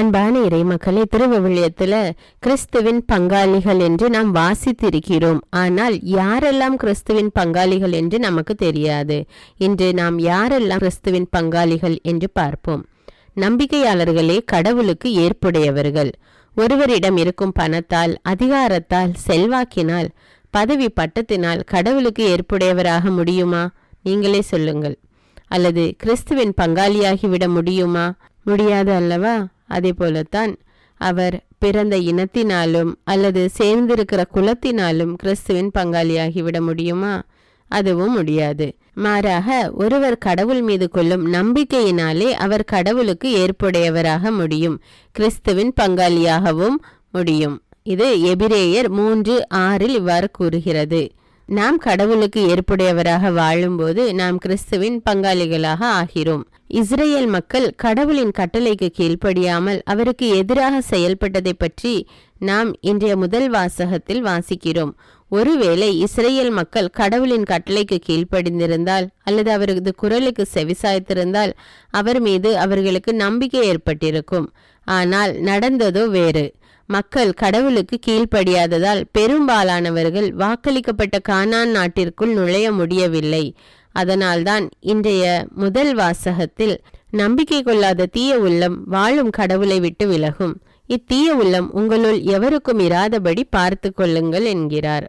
அன்பான இறைமக்களே திருவவிழியத்தில் கிறிஸ்துவின் பங்காளிகள் என்று நாம் வாசித்திருக்கிறோம். ஆனால் யாரெல்லாம் கிறிஸ்துவின் பங்காளிகள் என்று நமக்கு தெரியாது? இன்று நாம் யாரெல்லாம் கிறிஸ்துவின் பங்காளிகள் என்று பார்ப்போம். நம்பிக்கையாளர்களே கடவுளுக்கு ஏற்புடையவர்கள். ஒருவரிடம் இருக்கும் பணத்தால் அதிகாரத்தால் செல்வாக்கினால் பதவி பட்டத்தினால் கடவுளுக்கு ஏற்புடையவராக முடியுமா? நீங்களே சொல்லுங்கள். அல்லது கிறிஸ்துவின் பங்காளியாகிவிட முடியுமா? முடியாது அல்லவா? அதே போலத்தான் அவர் பிறந்த இனத்தினாலும் அல்லது சேர்ந்திருக்கிற குலத்தினாலும் கிறிஸ்துவின் பங்காளியாகிவிட முடியுமா? அதுவும் முடியாது. மாறாக ஒருவர் கடவுள் மீது கொள்ளும் நம்பிக்கையினாலே அவர் கடவுளுக்கு ஏற்புடையவராக முடியும் கிறிஸ்துவின் பங்காளியாகவும் முடியும். இது எபிரேயர் மூன்று ஆறில் இவ்வாறு கூறுகிறது. நாம் கடவுளுக்கு ஏற்புடையவராக வாழும்போது நாம் கிறிஸ்துவின் பங்காளிகளாக ஆகிறோம். இஸ்ரேல் மக்கள் கடவுளின் கட்டளைக்கு கீழ்ப்படியாமல் அவருக்கு எதிராக செயல்பட்டதை பற்றி நாம் இன்றைய முதல் வாசகத்தில் வாசிக்கிறோம். ஒருவேளை இஸ்ரேல் மக்கள் கடவுளின் கட்டளைக்கு கீழ்ப்படிந்திருந்தால் அல்லது அவரது குரலுக்கு செவிசாய்த்திருந்தால் அவர் மீது அவர்களுக்கு நம்பிக்கை ஏற்பட்டிருக்கும். ஆனால் நடந்ததோ வேறு. மக்கள் கடவுளுக்கு கீழ்ப்படியாததால் பெரும்பாலானவர்கள் வாக்களிக்கப்பட்ட கானான் நாட்டிற்குள் நுழைய முடியவில்லை. அதனால்தான் இன்றைய முதல் வாசகத்தில் நம்பிக்கை கொள்ளாத தீய உள்ளம் வாழும் கடவுளை விட்டு விலகும். இத்தீய உள்ளம் உங்களுள் எவருக்கும் இராதபடி பார்த்து கொள்ளுங்கள் என்கிறார்.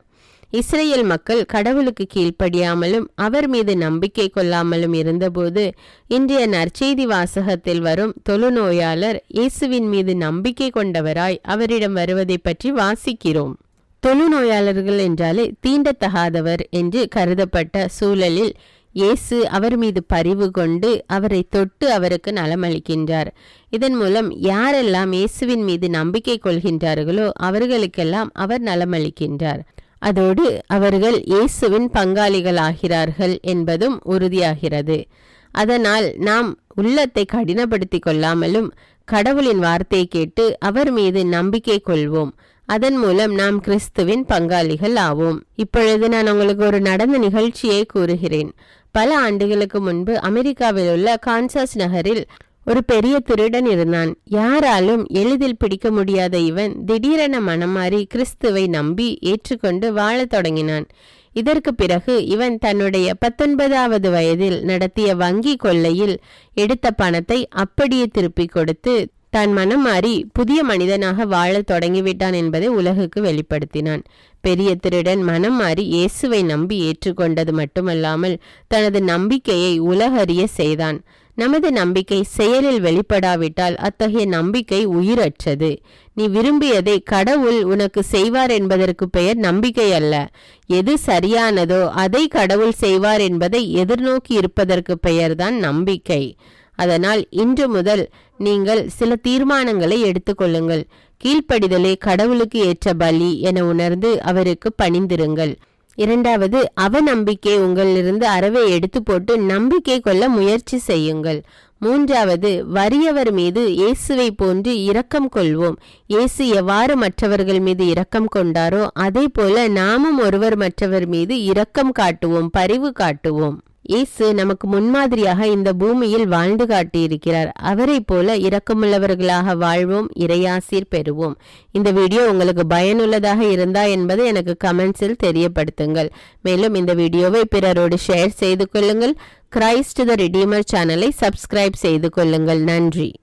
இஸ்ரேல் மக்கள் கடவுளுக்கு கீழ்ப்படியாமலும் அவர் மீது நம்பிக்கை கொள்ளாமலும் இருந்தபோது இன்றைய நற்செய்தி வாசகத்தில் வரும் தொழுநோயாளர் இயேசுவின் மீது நம்பிக்கை கொண்டவராய் அவரிடம் வருவதை பற்றி வாசிக்கிறோம். தொழுநோயாளர்கள் என்றாலே தீண்டத்தகாதவர் என்று கருதப்பட்ட சூழலில் இயேசு அவர் மீது பரிவு கொண்டு அவரை தொட்டு அவருக்கு நலமளிக்கின்றார். இதன் மூலம் யாரெல்லாம் இயேசுவின் மீது நம்பிக்கை கொள்கின்றார்களோ அவர்களுக்கெல்லாம் அவர் நலமளிக்கின்றார். அதோடு அவர்கள் இயேசுவின் பங்காளிகளாகிறார்கள் என்பதும் உறுதியாகிறது. அதனால் நாம் உள்ளத்தை கடினப்படுத்திக் கொள்ளாமலும் கடவுளின் வார்த்தையை கேட்டு அவர் மீது நம்பிக்கை கொள்வோம். அதன் மூலம் நாம் கிறிஸ்துவின் பங்காளிகள் ஆவோம். இப்பொழுது நான் உங்களுக்கு ஒரு நடந்த நிகழ்ச்சியை கூறுகிறேன். பல ஆண்டுகளுக்கு முன்பு அமெரிக்காவில் உள்ள கான்சாஸ் நகரில் ஒரு பெரிய திருடன் இருந்தான். யாராலும் எளிதில் பிடிக்க முடியாத இவன் திடீரென மனமாறி மாறி கிறிஸ்துவை நம்பி ஏற்றுக்கொண்டு வாழத் தொடங்கினான். இதற்கு பிறகு இவன் தன்னுடைய பத்தொன்பதாவது வயதில் நடத்திய வங்கி கொள்ளையில் எடுத்த பணத்தை அப்படியே திருப்பிக் கொடுத்து தான் மனம் மாறி புதிய மனிதனாக வாழத் தொடங்கிவிட்டான் என்பதை உலகுக்கு வெளிப்படுத்தினான். பெரிய திருடன் மனம் மாறி இயேசுவை நம்பி ஏற்றுக்கொண்டது மட்டுமல்லாமல் தனது நம்பிக்கையை உலகறிய செய்தான். நமது நம்பிக்கை செயலில் வெளிப்படாவிட்டால் அத்தகைய நம்பிக்கை உயிரற்றது. நீ விரும்பியதை கடவுள் உனக்கு செய்வார் என்பதற்கு பெயர் நம்பிக்கை அல்ல. எது சரியானதோ அதை கடவுள் செய்வார் என்பதை எதிர்நோக்கி இருப்பதற்கு பெயர்தான் நம்பிக்கை. அதனால் இன்று முதல் நீங்கள் சில தீர்மானங்களை எடுத்துக்கொள்ளுங்கள். கீழ்ப்படிதலே கடவுளுக்கு ஏற்ற பலி என உணர்ந்து அவருக்கு பணிந்திருங்கள். இரண்டாவது அவநம்பிக்கை உங்களிலிருந்து அறவை எடுத்து போட்டு நம்பிக்கை கொள்ள முயற்சி செய்யுங்கள். மூன்றாவது வறியவர் மீது இயேசுவை போன்று இரக்கம் கொள்வோம். இயேசு எவ்வாறு மற்றவர்கள் மீது இரக்கம் கொண்டாரோ அதே போல நாமும் ஒருவர் மற்றவர் மீது இரக்கம் காட்டுவோம் பரிவு காட்டுவோம். இயேசு நமக்கு முன்மாதிரியாக இந்த பூமியில் வாழ்ந்து காட்டியிருக்கிறார். அவரை போல இரக்கமுள்ளவர்களாக வாழ்வோம் இறையாசீர் பெறுவோம். இந்த வீடியோ உங்களுக்கு பயனுள்ளதாக இருந்தா என்பதை எனக்கு கமெண்ட்ஸில் தெரியப்படுத்துங்கள். மேலும் இந்த வீடியோவை பிறரோடு ஷேர் செய்து கொள்ளுங்கள். கிரைஸ்ட் த ரிடீமர் சேனலை சப்ஸ்கிரைப் செய்து கொள்ளுங்கள். நன்றி.